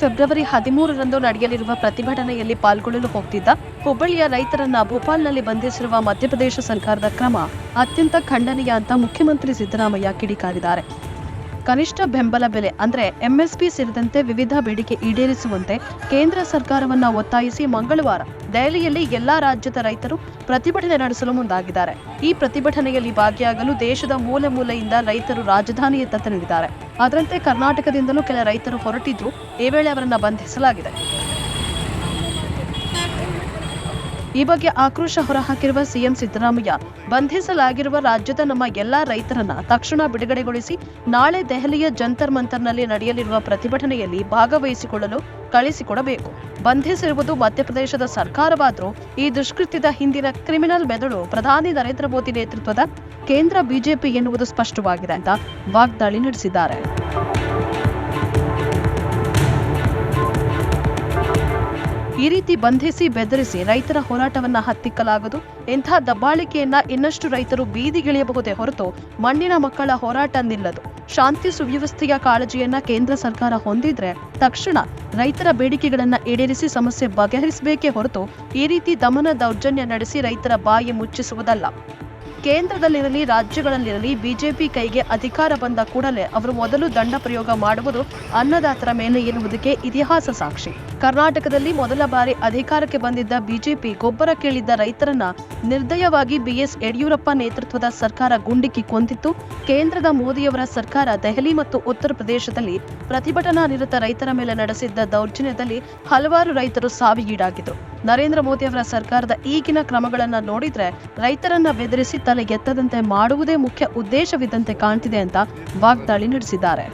February ಹದಿಮೂರರಂದು ನಡೆಯಲಿರುವ ಪ್ರತಿಭಟನೆಯಲ್ಲಿ ಪಾಲ್ಗೊಳ್ಳಲು ಹೋಗ್ತಿದ್ದ ಹುಬ್ಬಳ್ಳಿಯ ರೈತರನ್ನ ಭೋಪಾಲ್ನಲ್ಲಿ ಬಂಧಿಸಿರುವ ಮಧ್ಯಪ್ರದೇಶ ಸರ್ಕಾರದ ಕ್ರಮ ಅತ್ಯಂತ ಖಂಡನೀಯ ಅಂತ ಮುಖ್ಯಮಂತ್ರಿ ಸಿದ್ದರಾಮಯ್ಯ ಕಿಡಿಕಾರಿದ್ದಾರೆ. ಕನಿಷ್ಠ ಬೆಂಬಲ ಬೆಲೆ ಅಂದ್ರೆ ಎಂಎಸ್ಪಿ ಸೇರಿದಂತೆ ವಿವಿಧ ಬೇಡಿಕೆ ಈಡೇರಿಸುವಂತೆ ಕೇಂದ್ರ ಸರ್ಕಾರವನ್ನ ಒತ್ತಾಯಿಸಿ ಮಂಗಳವಾರ ದೆಹಲಿಯಲ್ಲಿ ಎಲ್ಲಾ ರಾಜ್ಯದ ರೈತರು ಪ್ರತಿಭಟನೆ ನಡೆಸಲು ಮುಂದಾಗಿದ್ದಾರೆ. ಈ ಪ್ರತಿಭಟನೆಯಲ್ಲಿ ಭಾಗಿಯಾಗಲು ದೇಶದ ಮೂಲೆ ಮೂಲೆಯಿಂದ ರೈತರು ರಾಜಧಾನಿಯತ್ತ ತೆರಳಿದ್ದಾರೆ. ಅದರಂತೆ ಕರ್ನಾಟಕದಿಂದಲೂ ಕೆಲ ರೈತರು ಹೊರಟಿದ್ದು ಈ ವೇಳೆ ಅವರನ್ನು ಬಂಧಿಸಲಾಗಿದೆ. ಈ ಬಗ್ಗೆ ಆಕ್ರೋಶ ಹೊರಹಾಕಿರುವ ಸಿಎಂ ಸಿದ್ದರಾಮಯ್ಯ, ಬಂಧಿಸಲಾಗಿರುವ ರಾಜ್ಯದ ನಮ್ಮ ಎಲ್ಲಾ ರೈತರನ್ನ ತಕ್ಷಣ ಬಿಡುಗಡೆಗೊಳಿಸಿ ನಾಳೆ ದೆಹಲಿಯ ಜಂತರ್ ಮಂತರ್ನಲ್ಲಿ ನಡೆಯಲಿರುವ ಪ್ರತಿಭಟನೆಯಲ್ಲಿ ಭಾಗವಹಿಸಿಕೊಳ್ಳಲು ಕಳಿಸಿಕೊಡಬೇಕು. ಬಂಧಿಸಿರುವುದು ಮಧ್ಯಪ್ರದೇಶದ ಸರ್ಕಾರವಾದರೂ ಈ ದುಷ್ಕೃತ್ಯದ ಹಿಂದಿನ ಕ್ರಿಮಿನಲ್ ಮೆದುಳು ಪ್ರಧಾನಿ ನರೇಂದ್ರ ಮೋದಿ ನೇತೃತ್ವದ ಕೇಂದ್ರ ಬಿಜೆಪಿ ಎನ್ನುವುದು ಸ್ಪಷ್ಟವಾಗಿದೆ ಅಂತ ವಾಗ್ದಾಳಿ ನಡೆಸಿದ್ದಾರೆ. ಈ ರೀತಿ ಬಂಧಿಸಿ ಬೆದರಿಸಿ ರೈತರ ಹೋರಾಟವನ್ನ ಹತ್ತಿಕ್ಕಲಾಗದು. ಇಂಥ ದಬ್ಬಾಳಿಕೆಯನ್ನ ಇನ್ನಷ್ಟು ರೈತರು ಬೀದಿಗಿಳಿಯಬಹುದೇ ಹೊರತು ಮಣ್ಣಿನ ಮಕ್ಕಳ ಹೋರಾಟ ನಿಲ್ಲದು. ಶಾಂತಿ ಸುವ್ಯವಸ್ಥೆಯ ಕಾಳಜಿಯನ್ನ ಕೇಂದ್ರ ಸರ್ಕಾರ ಹೊಂದಿದ್ರೆ ತಕ್ಷಣ ರೈತರ ಬೇಡಿಕೆಗಳನ್ನ ಈಡೇರಿಸಿ ಸಮಸ್ಯೆ ಬಗೆಹರಿಸಬೇಕೇ ಹೊರತು ಈ ರೀತಿ ದಮನ ದೌರ್ಜನ್ಯ ನಡೆಸಿ ರೈತರ ಬಾಯಿ ಮುಚ್ಚಿಸುವುದಲ್ಲ. ಕೇಂದ್ರದಲ್ಲಿರಲಿ, ರಾಜ್ಯಗಳಲ್ಲಿರಲಿ ಬಿಜೆಪಿ ಕೈಗೆ ಅಧಿಕಾರ ಬಂದ ಕೂಡಲೇ ಅವರು ಮೊದಲು ದಂಡ ಪ್ರಯೋಗ ಮಾಡುವುದು ಅನ್ನದಾತರ ಮೇಲೆ ಎನ್ನುವುದಕ್ಕೆ ಇತಿಹಾಸ ಸಾಕ್ಷಿ. ಕರ್ನಾಟಕದಲ್ಲಿ ಮೊದಲ ಬಾರಿ ಅಧಿಕಾರಕ್ಕೆ ಬಂದಿದ್ದ ಬಿಜೆಪಿ ಗೊಬ್ಬರ ಕೇಳಿದ್ದ ರೈತರನ್ನ ನಿರ್ದಯವಾಗಿ ಬಿಎಸ್ ಯಡಿಯೂರಪ್ಪ ನೇತೃತ್ವದ ಸರ್ಕಾರ ಗುಂಡಿಕ್ಕಿ ಕೊಂದಿತ್ತು. ಕೇಂದ್ರದ ಮೋದಿಯವರ ಸರ್ಕಾರ ದೆಹಲಿ ಮತ್ತು ಉತ್ತರ ಪ್ರದೇಶದಲ್ಲಿ ಪ್ರತಿಭಟನಾ ನಿರತ ರೈತರ ಮೇಲೆ ನಡೆಸಿದ್ದ ದೌರ್ಜನ್ಯದಲ್ಲಿ ಹಲವಾರು ರೈತರು ಸಾವಿಗೀಡಾಗಿದ್ರು. ನರೇಂದ್ರ ಮೋದಿ ಅವರ ಸರ್ಕಾರದ ಈಗಿನ ಕ್ರಮಗಳನ್ನ ನೋಡಿದ್ರೆ ರೈತರನ್ನ ಬೆದರಿಸಿ ತಲೆ ಎತ್ತದಂತೆ ಮಾಡುವುದೇ ಮುಖ್ಯ ಉದ್ದೇಶವಿದ್ದಂತೆ ಕಾಣ್ತಿದೆ ಅಂತ ವಾಗ್ದಾಳಿ ನಡೆಸಿದ್ದಾರೆ!